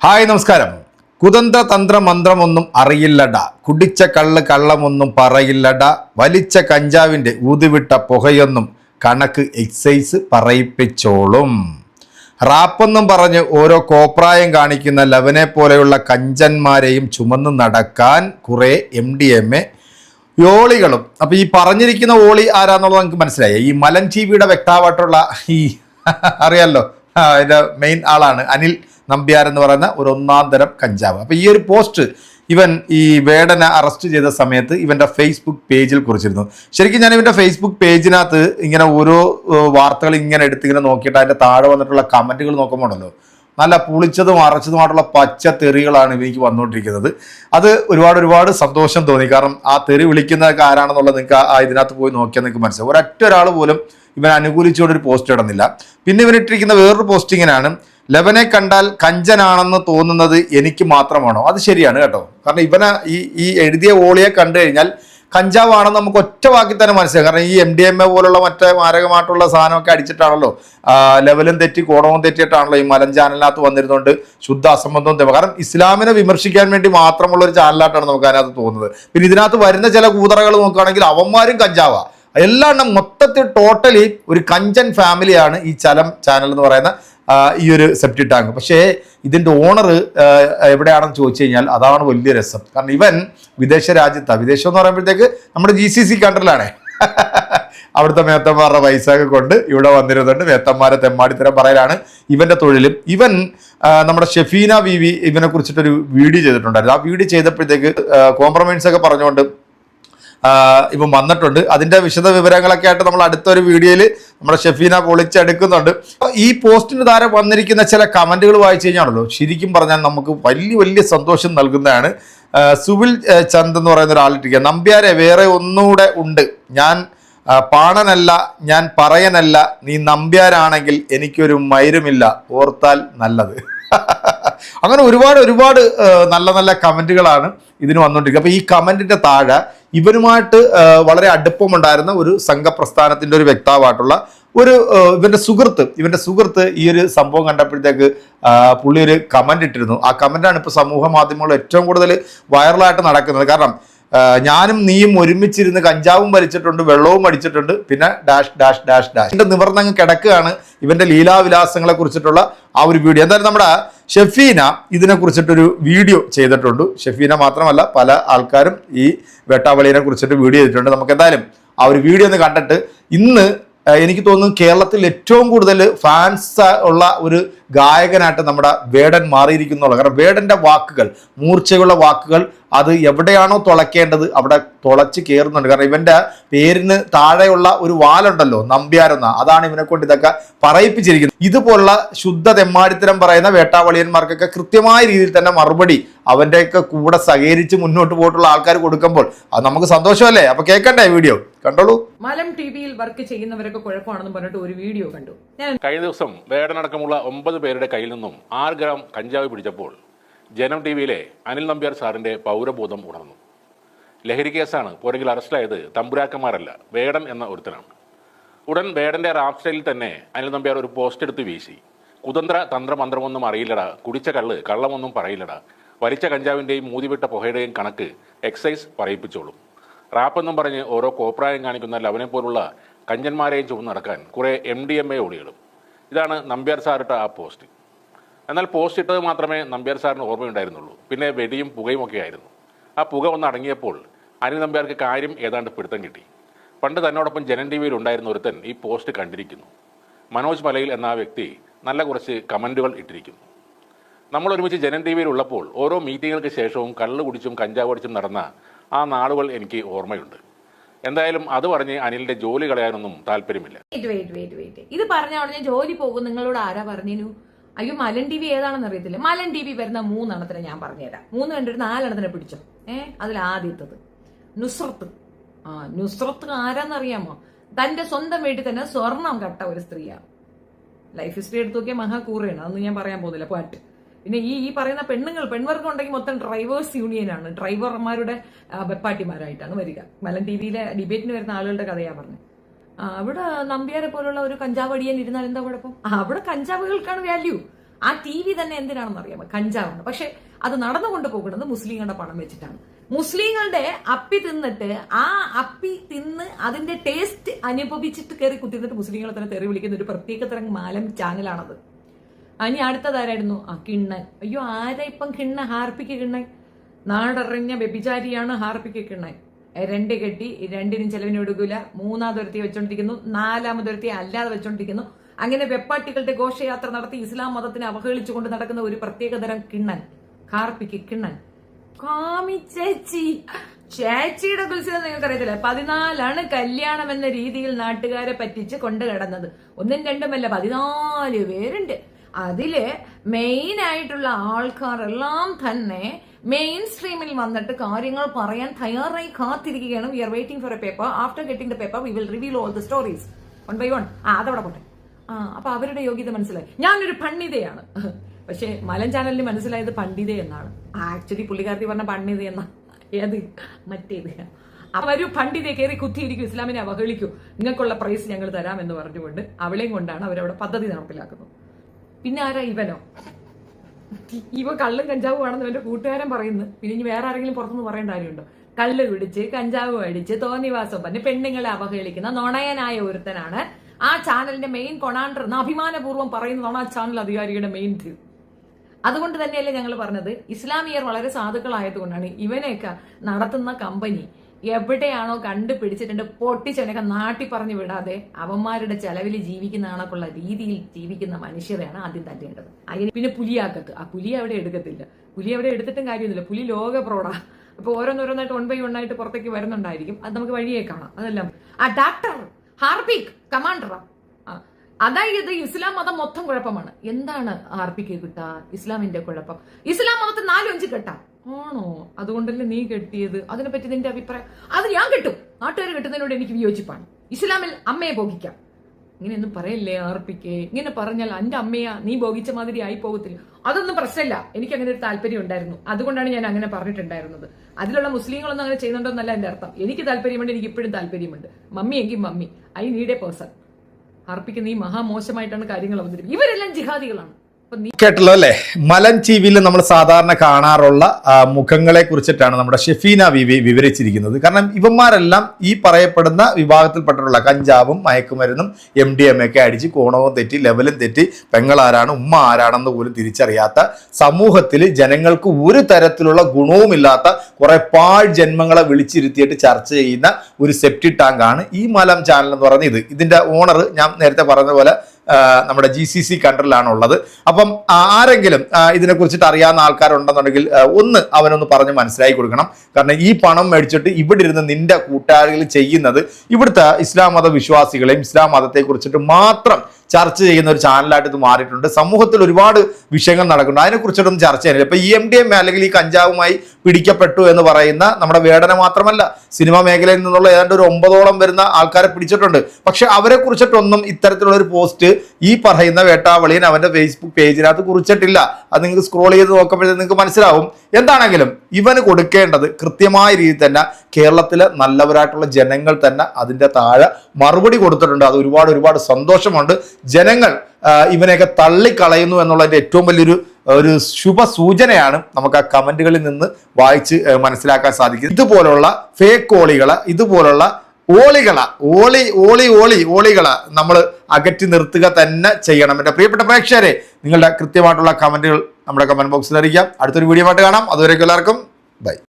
Hi നമസ്കാരം. കുതന്ത്ര തന്ത്ര മന്ത്രമൊന്നും അറിയില്ലട. കുടിച്ച കള്ള് കള്ളമൊന്നും പറയില്ലട. വലിച്ച കഞ്ചാവിന്റെ ഊതുവിട്ട പുകയൊന്നും കണക്ക് എക്സൈസ് പറയിപ്പിച്ചോളും. റാപ്പെന്നും പറഞ്ഞ് ഓരോ കോപ്രായം കാണിക്കുന്ന ലവനെ പോലെയുള്ള കഞ്ചന്മാരെയും ചുമന്ന് നടക്കാൻ കുറേ എം ഡി എം എ യോളികളും അപ്പം ഈ പറഞ്ഞിരിക്കുന്ന ഓളി ആരാന്നുള്ളത് നമുക്ക് മനസ്സിലായി. ഈ മലൻ ടി വിയുടെ വ്യക്താവായിട്ടുള്ള ഈ അറിയാമല്ലോ അതിന്റെ മെയിൻ ആളാണ് അനിൽ നമ്പ്യാർ എന്ന് പറയുന്ന ഒരു ഒന്നാം തരം കഞ്ചാവ്. അപ്പൊ ഈ ഒരു പോസ്റ്റ് ഇവൻ ഈ വേടനെ അറസ്റ്റ് ചെയ്ത സമയത്ത് ഇവന്റെ ഫേസ്ബുക്ക് പേജിൽ കുറിച്ചിരുന്നു. ശരിക്കും ഞാൻ ഇവന്റെ ഫേസ്ബുക്ക് പേജിനകത്ത് ഇങ്ങനെ ഓരോ വാർത്തകൾ ഇങ്ങനെ എടുത്ത് ഇങ്ങനെ നോക്കിയിട്ട് അതിന്റെ താഴെ വന്നിട്ടുള്ള കമന്റുകൾ നോക്കുമ്പോണ്ടല്ലോ നല്ല പുളിച്ചതും അറച്ചതുമായിട്ടുള്ള പച്ച തെറികളാണ് എനിക്ക് വന്നുകൊണ്ടിരിക്കുന്നത്. അത് ഒരുപാട് ഒരുപാട് സന്തോഷം തോന്നി. കാരണം ആ തെറി വിളിക്കുന്നതൊക്കെ ആരാണെന്നുള്ളത് നിങ്ങൾക്ക് ആ ഇതിനകത്ത് പോയി നോക്കിയാൽ നിങ്ങൾക്ക് മനസ്സിലാവും. ഒരൊറ്റ ഒരാൾ പോലും ഇവൻ അനുകൂലിച്ചുകൊണ്ട് ഒരു പോസ്റ്റ് ഇടുന്നില്ല. പിന്നെ ഇവനിട്ടിരിക്കുന്ന വേറൊരു പോസ്റ്റിങ്ങിനാണ് ലെവനെ കണ്ടാൽ കഞ്ചനാണെന്ന് തോന്നുന്നത് എനിക്ക് മാത്രമാണോ? അത് ശരിയാണ് കേട്ടോ. കാരണം ഇവനെ ഈ ഈ എഴുതിയ ഓളിയെ കണ്ടു കഴിഞ്ഞാൽ കഞ്ചാവാണെന്ന് നമുക്ക് ഒറ്റ വാക്കി തന്നെ മനസ്സിലാക്കാം കാരണം ഈ എം ഡി എം എ പോലുള്ള മറ്റേ മാരകമായിട്ടുള്ള സാധനമൊക്കെ അടിച്ചിട്ടാണല്ലോ ലെവലും തെറ്റി കോടവും തെറ്റിയിട്ടാണല്ലോ ഈ മലം ചാനലിനകത്ത് വന്നിരുന്നുകൊണ്ട് ശുദ്ധ അസംബന്ധവും. കാരണം ഇസ്ലാമിനെ വിമർശിക്കാൻ വേണ്ടി മാത്രമുള്ള ഒരു ചാനലായിട്ടാണ് നമുക്ക് അതിനകത്ത് തോന്നുന്നത്. പിന്നെ ഇതിനകത്ത് വരുന്ന ചില കൂതറകൾ നോക്കുകയാണെങ്കിൽ അവന്മാരും കഞ്ചാവാ. എല്ലാം മൊത്തത്തിൽ ടോട്ടലി ഒരു കഞ്ചൻ ഫാമിലിയാണ് ഈ ചലം ചാനൽ എന്ന് പറയുന്ന ഈ ഒരു സെപ്റ്റി ടാങ്ക് പക്ഷേ ഇതിന്റെ ഓണർ എവിടെയാണെന്ന് ചോദിച്ചു കഴിഞ്ഞാൽ അതാണ് വലിയ രസം. കാരണം ഇവൻ വിദേശ രാജ്യത്താണ് വിദേശം എന്ന് പറയുമ്പോഴത്തേക്ക് നമ്മുടെ ജി സി സി കൺട്രിലാണേ അവിടുത്തെ മേത്തന്മാരുടെ പൈസ ഒക്കെ കൊണ്ട് ഇവിടെ വന്നിരുന്നുണ്ട് മേത്തന്മാരെ തെമ്മാടിത്തരം പറയലാണ് ഇവന്റെ തൊഴിലും. ഇവൻ നമ്മുടെ ഷെഫീന വി വി ഇവനെ കുറിച്ചിട്ടൊരു വീഡിയോ ചെയ്തിട്ടുണ്ടായിരുന്നു. ആ വീഡിയോ ചെയ്തപ്പോഴത്തേക്ക് കോംപ്രമൈസ് ഒക്കെ പറഞ്ഞുകൊണ്ട് ഇപ്പം വന്നിട്ടുണ്ട്. അതിന്റെ വിശദ വിവരങ്ങളൊക്കെ ആയിട്ട് നമ്മൾ അടുത്തൊരു വീഡിയോയിൽ നമ്മുടെ ഷെഫീന പൊളിച്ചെടുക്കുന്നുണ്ട്. ഈ പോസ്റ്റിന് താരെ വന്നിരിക്കുന്ന ചില കമന്റുകൾ വായിച്ചു കഴിഞ്ഞാണല്ലോ ശരിക്കും പറഞ്ഞാൽ നമുക്ക് വലിയ വലിയ സന്തോഷം നൽകുന്നതാണ്. സുവിൽ ചന്ദ് എന്ന് പറയുന്ന ഒരാളിട്ടിരിക്കുക നമ്പ്യാരെ വേറെ ഒന്നുകൂടെ ഉണ്ട്. ഞാൻ പാണനല്ല ഞാൻ പറയനല്ല നീ നമ്പ്യാരാണെങ്കിൽ എനിക്കൊരു മൈരുമില്ല ഓർത്താൽ നല്ലത്. അങ്ങനെ ഒരുപാട് ഒരുപാട് നല്ല നല്ല കമന്റുകളാണ് ഇതിന് വന്നുകൊണ്ടിരിക്കുന്നത് അപ്പോൾ ഈ കമന്റിന്റെ താഴെ ഇവരുമായിട്ട് വളരെ അടുപ്പമുണ്ടായിരുന്ന ഒരു സംഘപ്രസ്ഥാനത്തിന്റെ ഒരു വ്യക്താവായിട്ടുള്ള ഒരു ഇവന്റെ സുഹൃത്ത് ഇവന്റെ സുഹൃത്ത് ഈ ഒരു സംഭവം കണ്ടപ്പോഴത്തേക്ക് പുള്ളി ഒരു കമന്റ് ഇട്ടിരുന്നു. ആ കമന്റാണ് ഇപ്പോൾ സമൂഹ മാധ്യമങ്ങളിൽ ഏറ്റവും കൂടുതൽ വൈറലായിട്ട് നടക്കുന്നത്. കാരണം ഞാനും നീയും ഒരുമിച്ചിരുന്ന് കഞ്ചാവും വലിച്ചിട്ടുണ്ട് വെള്ളവും അടിച്ചിട്ടുണ്ട് പിന്നെ ഡാഷ് ഡാഷ് ഡാഷ് ഡാഷ്. എന്റെ നിവർന്നങ്ങ് കിടക്കുകയാണ് ഇവന്റെ ലീലാവിലാസങ്ങളെ കുറിച്ചിട്ടുള്ള ആ ഒരു വീഡിയോ. എന്തായാലും നമ്മുടെ ഷെഫീന ഇതിനെ കുറിച്ചിട്ടൊരു വീഡിയോ ചെയ്തിട്ടുണ്ട്. ഷെഫീന മാത്രമല്ല പല ആൾക്കാരും ഈ വേട്ടാവളിയെ കുറിച്ചിട്ട് വീഡിയോ ചെയ്തിട്ടുണ്ട്. നമുക്ക് എന്തായാലും ആ ഒരു വീഡിയോ ഒന്ന് കണ്ടിട്ട് ഇന്ന് എനിക്ക് തോന്നുന്നു കേരളത്തിൽ ഏറ്റവും കൂടുതൽ ഫാൻസ് ഉള്ള ഒരു ഗായകനായിട്ട് നമ്മുടെ വേടൻ മാറിയിരിക്കുന്നുള്ളൂ. കാരണം വേടന്റെ വാക്കുകൾ മൂർച്ചയുള്ള വാക്കുകൾ അത് എവിടെയാണോ തുളയ്ക്കേണ്ടത് അവിടെ തുളച്ച് കയറുന്നുണ്ട് കാരണം ഇവന്റെ പേരിന് താഴെയുള്ള ഒരു വാലുണ്ടല്ലോ നമ്പ്യാരെന്ന. അതാണ് ഇവനെ കൊണ്ട് ഇതൊക്കെ പറയിപ്പിച്ചിരിക്കുന്നത്. ഇതുപോലുള്ള ശുദ്ധ തെമ്മാടിത്തരം പറയുന്ന വേട്ടാവളിയന്മാർക്കൊക്കെ കൃത്യമായ രീതിയിൽ തന്നെ മറുപടി അവന്റെയൊക്കെ കൂടെ സഹകരിച്ച് മുന്നോട്ട് പോയിട്ടുള്ള ആൾക്കാർ കൊടുക്കുമ്പോൾ അത് നമുക്ക് സന്തോഷമല്ലേ? അപ്പൊ കേൾക്കണ്ടേ വീഡിയോ? കണ്ടോളൂ. മലം ടി വിയിൽ വർക്ക് ചെയ്യുന്നവരൊക്കെ കുഴപ്പമാണെന്ന് പറഞ്ഞിട്ട് ഒരു വീഡിയോ കണ്ടു. ഞാൻ കഴിഞ്ഞ ദിവസം വേടനടക്കമുള്ള ഒമ്പത് പേരുടെ കയ്യിൽ നിന്നും ആറ് ഗ്രാം കഞ്ചാവ് പിടിച്ചപ്പോൾ ജനം ടി വിയിലെ അനിൽ നമ്പ്യാർ സാറിന്റെ പൗരബോധം ഉണർന്നു. ലഹരി കേസാണ് പോരെങ്കിൽ അറസ്റ്റിലായത് തമ്പുരാക്കന്മാരല്ല വേടൻ എന്ന ഒരുത്തനാണ്. ഉടൻ വേടന്റെ റാപ്പ് സ്റ്റൈലിൽ തന്നെ അനിൽ നമ്പ്യാർ ഒരു പോസ്റ്റ് എടുത്ത് വീശി. കുതന്ത്ര തന്ത്രമന്ത്രമൊന്നും അറിയില്ലടാ കുടിച്ച കള്ള് കള്ളമൊന്നും പറയില്ലടാ. വലിച്ച കഞ്ചാവിന്റെയും മൂതിവിട്ട പുഹയുടെയും കണക്ക് എക്സൈസ് പറയിപ്പിച്ചോളും. റാപ്പെന്നും പറഞ്ഞ് ഓരോ കോപ്രായം കാണിക്കുന്ന ലവനെ പോലുള്ള കഞ്ചന്മാരെയും ചുമന്ന് നടക്കാൻ കുറേ എം ഡി എം എ ഓടിയിടും. ഇതാണ് നമ്പ്യാർ സാറിട്ട ആ പോസ്റ്റ്. എന്നാൽ പോസ്റ്റ് ഇട്ടത് മാത്രമേ നമ്പ്യാർ സാറിന് ഓർമ്മയുണ്ടായിരുന്നുള്ളൂ. പിന്നെ വെടിയും പുകയും ഒക്കെ ആയിരുന്നു. ആ പുക ഒന്ന് അടങ്ങിയപ്പോൾ അനിൽ നമ്പ്യാർക്ക് കാര്യം ഏതാണ്ട് പിടുത്തം കിട്ടി. പണ്ട് തന്നോടൊപ്പം ജനൻ ടി വിയിൽ ഉണ്ടായിരുന്ന ഒരുത്തൻ ഈ പോസ്റ്റ് കണ്ടിരിക്കുന്നു. മനോജ് മലയിൽ എന്ന ആ വ്യക്തി നല്ല കുറച്ച് കമന്റുകൾ ഇട്ടിരിക്കുന്നു. നമ്മൾ ഒരുമിച്ച് ജനൻ ടി വിയിൽ ഉള്ളപ്പോൾ ഓരോ മീറ്റിങ്ങുകൾക്ക് ശേഷവും കള്ളു കുടിച്ചും കഞ്ചാവ് അടിച്ചും നടന്ന ആ നാളുകൾ എനിക്ക് ഓർമ്മയുണ്ട്. എന്തായാലും അത് പറഞ്ഞ് അനിലിന്റെ ജോലി കളയാനൊന്നും താല്പര്യമില്ല. ഇത് പറഞ്ഞ ജോലി പോകും. നിങ്ങളോട് ആരാ പറഞ്ഞു അയ്യോ മലൻ ടി വി ഏതാണെന്ന് അറിയത്തില്ല. മലൻ ടി വി വരുന്ന മൂന്നെണ്ണത്തിനെ ഞാൻ പറഞ്ഞുതരാം. മൂന്ന് കണ്ടിട്ട് നാലെണ്ണത്തിനെ പിടിച്ചോ. ഏഹ് അതിൽ ആദ്യത്തത്. നുസ്രത്ത്. ആ നുസ്രത്ത് ആരാന്നറിയാമോ? തന്റെ സ്വന്തം വീട്ടിൽ തന്നെ സ്വർണം കട്ട ഒരു സ്ത്രീയാണ് ലൈഫ് ഹിസ്റ്ററി എടുത്ത് നോക്കിയാൽ മഹാകൂറയാണ് അതൊന്നും ഞാൻ പറയാൻ പോകുന്നില്ല. പാട്ട് പിന്നെ ഈ ഈ പറയുന്ന പെണ്ണുങ്ങൾ പെൺവർക്ക് ഉണ്ടെങ്കിൽ മൊത്തം ഡ്രൈവേഴ്സ് യൂണിയനാണ് ഡ്രൈവർമാരുടെ വെപ്പാട്ടിമാരായിട്ടാണ് വരിക. മലൻ ടി വിയിലെ ഡിബേറ്റിന് വരുന്ന ആളുകളുടെ കഥയാണ് പറഞ്ഞത് അവിടെ നമ്പ്യാരെ പോലുള്ള ഒരു കഞ്ചാവ് അടിയാൻ ഇരുന്നാൽ എന്താ കുഴപ്പം? അവിടെ കഞ്ചാവുകൾക്കാണ് വാല്യൂ ആ ടി വി തന്നെ എന്തിനാണെന്ന് അറിയാമോ? കഞ്ചാവാണ്. പക്ഷെ അത് നടന്നുകൊണ്ട് പോകുന്നത് മുസ്ലിങ്ങളുടെ പണം വെച്ചിട്ടാണ്. മുസ്ലിങ്ങളുടെ അപ്പി തിന്നിട്ട് ആ അപ്പി തിന്ന് അതിന്റെ ടേസ്റ്റ് അനുഭവിച്ചിട്ട് കയറി കുത്തിന്നിട്ട് മുസ്ലിങ്ങളെ തന്നെ തെറി വിളിക്കുന്ന ഒരു പ്രത്യേക തരം മാലം ചാനലാണത്. ഇനി അടുത്തതാരായിരുന്നു ആ കിണ്ണൻ. അയ്യോ ആരാ ഇപ്പം കിണ്ണ ഹാർപ്പിക്ക് കിണ്ണൻ. നാടറിഞ്ഞ വ്യഭിചാരിയാണ് ഹാർപ്പിക്ക് കിണ്ണൻ. രണ്ട് കെട്ടി രണ്ടിനും ചെലവിന് കൊടുക്കില്ല മൂന്നാമതൊരുത്തി വെച്ചോണ്ടിരിക്കുന്നു നാലാമതൊരുത്തി അല്ലാതെ വെച്ചോണ്ടിരിക്കുന്നു. അങ്ങനെ വെപ്പാട്ടികളുടെ ഘോഷയാത്ര നടത്തി ഇസ്ലാം മതത്തിനെ അവഹേളിച്ചുകൊണ്ട് നടക്കുന്ന ഒരു പ്രത്യേകതരം കിണ്ണൻ കാർപ്പിക്ക് കിണ്ണൻ. കാമി ചേച്ചി. ചേച്ചിയുടെ കുറിച്ച് നിങ്ങൾക്ക് അറിയത്തില്ല പതിനാലാണ് കല്യാണം എന്ന രീതിയിൽ നാട്ടുകാരെ പറ്റിച്ച് കൊണ്ടു കിടന്നത് ഒന്നും രണ്ടുമല്ല പതിനാല് പേരുണ്ട്. അതിൽ മെയിൻ ആയിട്ടുള്ള ആൾക്കാരെല്ലാം തന്നെ മെയിൻ സ്ട്രീമിൽ വന്നിട്ട് കാര്യങ്ങൾ പറയാൻ തയ്യാറായി കാത്തിരിക്കുകയാണ് we are waiting for a paper after getting the paper we will reveal all the stories one by one ആ അതവിടെ പോട്ടെ. ആ അപ്പൊ അവരുടെ യോഗ്യത മനസ്സിലായി. ഞാനൊരു പണ്ഡിതയാണ്. പക്ഷേ മലൻ ചാനലിന് മനസ്സിലായത് പണ്ഡിത എന്നാണ്. ആക്ച്വലി പുള്ളിക്കാരത്തി പറഞ്ഞ പണ്ഡിത എന്നാ. ഏത്? മറ്റേത്. അവർ പണ്ഡിതയെ കയറി കുത്തിയിരിക്കും ഇസ്ലാമിനെ അവഹേളിക്കൂ. നിങ്ങൾക്കുള്ള പ്രൈസ് ഞങ്ങൾ തരാം എന്ന് പറഞ്ഞുകൊണ്ട് അവളെയും കൊണ്ടാണ് അവരവിടെ പദ്ധതി നടപ്പിലാക്കുന്നത്. പിന്നെ ആരാ ഇവനോ? ഇവ കള്ളും കഞ്ചാവും ആണെന്ന് എന്റെ കൂട്ടുകാരൻ പറയുന്നു. പിന്നെ ഇനി വേറെ ആരെങ്കിലും പുറത്തുനിന്ന് പറയേണ്ട കാര്യമുണ്ടോ? കല്ല് പിടിച്ച് കഞ്ചാവ് അടിച്ച് തോന്നിവാസം പറഞ്ഞ് പെണ്ണുങ്ങളെ അവഹേളിക്കുന്ന നുണയനായ ഒരുത്തനാണ്. ആ ചാനലിന്റെ മെയിൻ കൊണാണ്ടർ എന്ന് അഭിമാനപൂർവം പറയുന്നതാണ് ആ ചാനൽ അധികാരിയുടെ മെയിൻ തീ അതുകൊണ്ട് തന്നെയല്ലേ ഞങ്ങൾ പറഞ്ഞത്? ഇസ്ലാമിയർ വളരെ സാധുക്കളായതുകൊണ്ടാണ് ഇവനെയൊക്കെ നടത്തുന്ന കമ്പനി എവിടെയാണോ കണ്ടുപിടിച്ചിട്ടുണ്ട് പൊട്ടിച്ചവനൊക്കെ നാട്ടി പറഞ്ഞു വിടാതെ അവന്മാരുടെ ചെലവിൽ ജീവിക്കുന്ന ആണൊക്കെയുള്ള രീതിയിൽ ജീവിക്കുന്ന മനുഷ്യരെയാണ് ആദ്യം തല്ലേണ്ടത്. അതിന് പിന്നെ പുലിയാക്കത്ത്. ആ പുലി അവിടെ എടുക്കത്തില്ല. പുലി അവിടെ എടുത്തിട്ടും കാര്യമൊന്നുമില്ല. പുലി ലോക പ്രോഡാ അപ്പൊ ഓരോന്നോരോന്നായിട്ട് വൺ ബൈ വൺ ആയിട്ട് പുറത്തേക്ക് വരുന്നുണ്ടായിരിക്കും. അത് നമുക്ക് വഴിയേ കാണാം. അതെല്ലാം. ആ ഡാക്ടർ ഹാർപിക് കമാൻഡറാ ആ അതായത് ഇസ്ലാം മതം മൊത്തം കുഴപ്പമാണ്. എന്താണ് ആർപ്പിക്ക് കിട്ടാ? ഇസ്ലാമിന്റെ കുഴപ്പം. ഇസ്ലാം മതത്തിൽ നാലും അഞ്ച് കെട്ടാ. ആണോ? അതുകൊണ്ടല്ലേ നീ കെട്ടിയത്? അതിനെപ്പറ്റി നിന്റെ അഭിപ്രായം? അത് ഞാൻ കെട്ടും. നാട്ടുകാർ കെട്ടുന്നതിനോട് എനിക്ക് വിയോജിപ്പാണ്. ഇസ്ലാമിൽ അമ്മയെ ഭോഗിക്കാം. ഇങ്ങനെയൊന്നും പറയല്ലേ ആർപ്പിക്കേ? ഇങ്ങനെ പറഞ്ഞാൽ എന്റെ അമ്മയാ നീ ഭോഗിച്ച മാതിരി ആയി പോകത്തില്ല അതൊന്നും പ്രശ്നമില്ല എനിക്ക് അങ്ങനെ ഒരു താല്പര്യം ഉണ്ടായിരുന്നു. അതുകൊണ്ടാണ് ഞാൻ അങ്ങനെ പറഞ്ഞിട്ടുണ്ടായിരുന്നത്. അതിലുള്ള മുസ്ലിങ്ങളൊന്നും അങ്ങനെ ചെയ്യുന്നുണ്ടോന്നല്ല എന്റെ അർത്ഥം. എനിക്ക് താല്പര്യമുണ്ട് എനിക്ക് ഇപ്പോഴും താല്പര്യമുണ്ട്. മമ്മി എങ്കിൽ mummy. I need a person ആർപ്പിക്കുന്ന ഈ മഹാമോശമായിട്ടാണ് കാര്യങ്ങൾ അവതരിപ്പിക്കുന്നത്. ഇവരെല്ലാം ജിഹാദികളാണ്. കേട്ടല്ലോ അല്ലേ? വിയിൽ നമ്മൾ സാധാരണ കാണാറുള്ള മുഖങ്ങളെ കുറിച്ചിട്ടാണ് നമ്മുടെ ഷെഫീന വിവി വിവരിച്ചിരിക്കുന്നത്. കാരണം ഇവന്മാരെല്ലാം ഈ പറയപ്പെടുന്ന വിഭാഗത്തിൽപ്പെട്ടിട്ടുള്ള കഞ്ചാവും മയക്കുമരുന്നും എം ഡി എം ഒക്കെ അടിച്ച് കോണവും തെറ്റി ലെവലും തെറ്റി പെങ്ങളാരാണ് ഉമ്മ ആരാണെന്ന് പോലും തിരിച്ചറിയാത്ത സമൂഹത്തിൽ ജനങ്ങൾക്ക് ഒരു തരത്തിലുള്ള ഗുണവുമില്ലാത്ത കുറെ പാഴ് ജന്മങ്ങളെ വിളിച്ചിരുത്തിയിട്ട് ചർച്ച ചെയ്യുന്ന ഒരു സെപ്റ്റി ടാങ്കാണ് ഈ മലം ചാനൽ എന്ന് പറയുന്നത്. ഇത് ഇതിന്റെ ഓണർ ഞാൻ നേരത്തെ പറഞ്ഞ പോലെ നമ്മുടെ ജി സി സി കൺട്രിലാണ് ഉള്ളത് അപ്പം ആരെങ്കിലും ഇതിനെ ഇതിനെക്കുറിച്ചിട്ട് അറിയാവുന്ന ആൾക്കാരുണ്ടെന്നുണ്ടെങ്കിൽ ഒന്ന് അവനൊന്ന് പറഞ്ഞ് മനസ്സിലാക്കി കൊടുക്കണം. കാരണം ഈ പണം മേടിച്ചിട്ട് ഇവിടെ ഇരുന്ന് നിന്റെ കൂട്ടുകാരികൾ ചെയ്യുന്നത് ഇവിടുത്തെ ഇസ്ലാം മത വിശ്വാസികളെയും ഇസ്ലാം മതത്തെ കുറിച്ചിട്ട് മാത്രം ചർച്ച ചെയ്യുന്ന ഒരു ചാനലായിട്ട് ഇത് മാറിയിട്ടുണ്ട്. സമൂഹത്തിൽ ഒരുപാട് വിഷയങ്ങൾ നടക്കുന്നുണ്ട്. അതിനെക്കുറിച്ചിട്ടൊന്നും ചർച്ച ചെയ്യുന്നില്ല ഇപ്പൊ ഇ എം ഡി എം അല്ലെങ്കിൽ ഈ കഞ്ചാവുമായി പിടിക്കപ്പെട്ടു എന്ന് പറയുന്ന നമ്മുടെ വേടന മാത്രമല്ല സിനിമാ മേഖലയിൽ നിന്നുള്ള ഏതാണ്ട് ഒരു ഒമ്പതോളം വരുന്ന ആൾക്കാരെ പിടിച്ചിട്ടുണ്ട്. പക്ഷെ അവരെ കുറിച്ചിട്ടൊന്നും ഇത്തരത്തിലുള്ള ഒരു പോസ്റ്റ് ഈ പറയുന്ന വേട്ടാവളിയൻ അവന്റെ ഫേസ്ബുക്ക് പേജിനകത്ത് കുറിച്ചിട്ടില്ല. അത് നിങ്ങൾ സ്ക്രോൾ ചെയ്ത് നോക്കുമ്പോഴേ നിങ്ങൾക്ക് മനസ്സിലാവും. എന്താണെങ്കിലും ഇവന് കൊടുക്കേണ്ടത് കൃത്യമായ രീതിയിൽ തന്നെ കേരളത്തിലെ നല്ലവരായിട്ടുള്ള ജനങ്ങൾ തന്നെ അതിന്റെ താഴെ മറുപടി കൊടുത്തിട്ടുണ്ട്. അത് ഒരുപാട് ഒരുപാട് സന്തോഷമുണ്ട്. ജനങ്ങൾ ഇവനെയൊക്കെ തള്ളിക്കളയുന്നു എന്നുള്ളതിന്റെ ഏറ്റവും വലിയൊരു ഒരു ശുഭ സൂചനയാണ് നമുക്ക് ആ കമന്റുകളിൽ നിന്ന് വായിച്ച് മനസ്സിലാക്കാൻ സാധിക്കും ഇതുപോലുള്ള ഫേക്ക് കോളികൾ ഇതുപോലുള്ള ഓളികള. ഓളി ഓളി ഓളി ഓളികള. നമ്മൾ അകറ്റി നിർത്തുക തന്നെ ചെയ്യണം. എന്റെ പ്രിയപ്പെട്ട പ്രേക്ഷകരെ നിങ്ങളുടെ കൃത്യമായിട്ടുള്ള കമന്റുകൾ നമ്മുടെ കമന്റ് ബോക്സിൽ അറിയിക്കാം. അടുത്തൊരു വീഡിയോ ആയിട്ട് കാണാം. അതുവരേക്കും എല്ലാവർക്കും ബൈ.